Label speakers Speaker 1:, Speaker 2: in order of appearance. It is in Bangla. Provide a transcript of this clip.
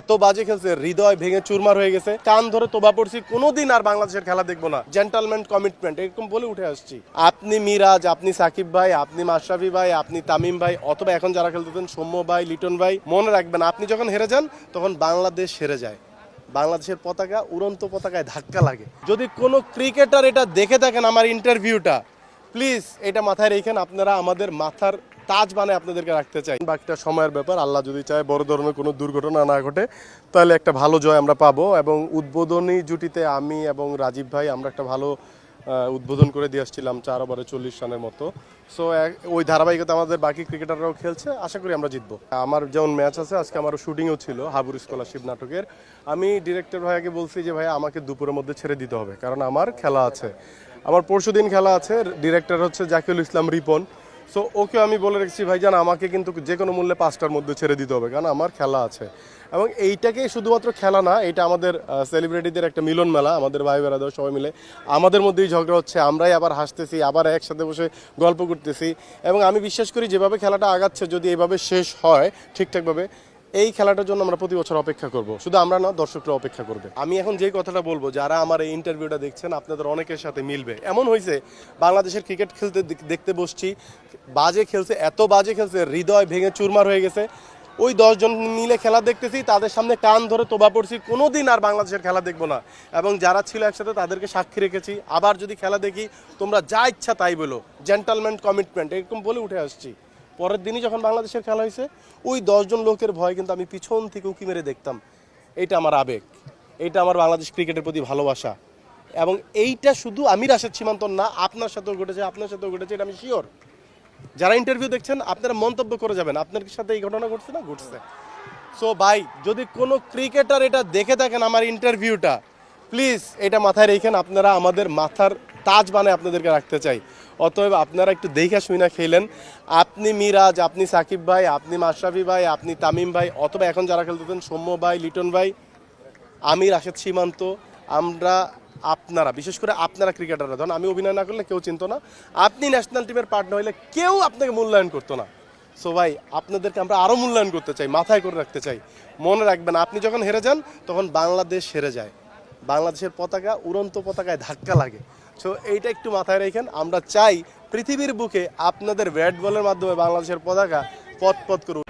Speaker 1: এত বাজে খেলছে, হৃদয় ভেঙে চুরমার হয়ে গেছে। কান ধরে তোবা পড়ছি, কোনোদিন আর বাংলাদেশের খেলা দেখব না। জেন্টালম্যান কমিটমেন্ট এরকম বলে উঠে আসছি। আপনি মিরাজ, আপনি সাকিব ভাই, আপনি মাশরাফি ভাই, আপনি তামিম ভাই, অথবা এখন যারা খেলতেছেন, সৌম্য ভাই, লিটন ভাই, মনে রাখবেন, আপনি যখন হেরে যান, তখন বাংলাদেশ হেরে যায়। বাংলাদেশের পতাকা উড়ন্ত পতাকায় ধাক্কা লাগে। যদি কোনো ক্রিকেটার এটা দেখে থাকেন আমার ইন্টারভিউটা প্লিজ এটা মাথায় রেখেন, আপনারা আমাদের মাথার তাজ মানে আপনাদেরকে রাখতে চাই। বাকিটা সময়ের ব্যাপার, আল্লাহ যদি চায় বড় ধরনের কোনো দুর্ঘটনা না ঘটে, তাহলে একটা ভালো জয় আমরা পাবো এবং উদ্বোধনী জুটিতে আমি এবং রাজীব ভাই আমরা একটা ভালো উদ্বোধন করে দিয়ে আসছিলাম চার ওভারে চল্লিশ রানের মতো। সো ওই ধারাবাহিকতা আমাদের বাকি ক্রিকেটাররাও খেলছে, আশা করি আমরা জিতবো। আমার যেমন ম্যাচ আছে, আজকে আমার শুটিংও ছিল হাবুর স্কলারশিপ নাটকের। আমি ডিরেক্টর ভাইয়াকে বলছি যে ভাই আমাকে দুপুরের মধ্যে ছেড়ে দিতে হবে, কারণ আমার খেলা আছে। আমার পরশু দিন খেলা আছে, ডিরেক্টর হচ্ছে জাকিউল ইসলাম রিপন। সো ওকে আমি বলে রেখেছি, ভাইজান, আমাকে কিন্তু যে কোনো মূল্যে পাঁচটার মধ্যে ছেড়ে দিতে হবে, কারণ আমার খেলা আছে। এবং এইটাকে শুধুমাত্র খেলা না, এটা আমাদের সেলিব্রিটিদের একটা মিলন মেলা, আমাদের ভাই বেড়াদের সবাই মিলে। আমাদের মধ্যেই ঝগড়া হচ্ছে, আমরাই আবার হাসতেছি, আবার একসাথে বসে গল্প করতেছি। এবং আমি বিশ্বাস করি, যেভাবে খেলাটা আগাচ্ছে, যদি এভাবে শেষ হয় ঠিকঠাকভাবে এই খেলাটার জন্য আমরা প্রতি বছর অপেক্ষা করব। শুধু আমরা না, দর্শকরা অপেক্ষা করবে। আমি এখন যে কথাটা বলব, যারা আমার এই ইন্টারভিউটা দেখছেন, আপনাদের অনেকের সাথে মিলবে। এমন হয়েছে, বাংলাদেশের ক্রিকেট খেলতে দেখতে বসছি, বাজে খেলছে, এত বাজে খেলছে, হৃদয় ভেঙে চুরমার হয়ে গেছে। ওই দশজন মিলে খেলা দেখতেছি, তাদের সামনে কান ধরে তোবা পড়ছি কোনো দিন আর বাংলাদেশের খেলা দেখব না। এবং যারা ছিল একসাথে, তাদেরকে সাক্ষী রেখেছি, আবার যদি খেলা দেখি, তোমরা যা ইচ্ছা তাই বলো। জেন্টালম্যান কমিটমেন্ট এরকম বলে উঠে আসছি। পরের দিনই যখন বাংলাদেশের খেলা হয়েছে, ওই দশজন লোকের ভয় কিন্তু আমি পিছন থেকে উকি মেরে দেখতাম। এইটা আমার আবেগ। এইটা আমার বাংলাদেশ ক্রিকেটের প্রতি ভালোবাসা। এবং এইটা শুধু আমি রাশেদ সীমান্তর না, আপনার সাথেও ঘটেছে, আপনার সাথেও ঘটেছে, এটা আমি শিওর যারা ইন্টারভিউ দেখছেন, আপনারা মন্তব্য করে যাবেন, আপনার সাথে এই ঘটনা ঘটছে না? ঘটছে। সো ভাই, যদি কোনো ক্রিকেটার এটা দেখে থাকেন আমার ইন্টারভিউটা প্লিজ এটা মাথায় রেখেন, আপনারা আমাদের মাথার তাজ বানায় আপনাদেরকে রাখতে চাই। অতএব আপনারা একটু দেখা শুনে খেলেন। আপনি মিরাজ, আপনি সাকিব ভাই, আপনি মাশরাফি ভাই, আপনি তামিম ভাই, অথবা এখন যারা খেলতেছেন সৌম্য ভাই, লিটন ভাই, আমি রাশেদ সীমান্ত, আমরা আপনারা, বিশেষ করে আপনারা ক্রিকেটাররা। ধরুন, আমি অভিনয় না করলে কেউ চিনতো না। আপনি ন্যাশনাল টিমের পার্ট না হইলে কেউ আপনাকে মূল্যায়ন করতো না। সো ভাই, আপনাদেরকে আমরা আরও মূল্যায়ন করতে চাই, মাথায় করে রাখতে চাই। মনে রাখবেন, আপনি যখন হেরে যান, তখন বাংলাদেশ হেরে যায়। বাংলাদেশের পতাকা উড়ন্ত পতাকায় ধাক্কা লাগে। সো এইটা একটু মাথায় রেখেন, আমরা চাই পৃথিবীর বুকে আপনাদের ব্যাট বলের মাধ্যমে বাংলাদেশের পতাকা পথ পথ করুন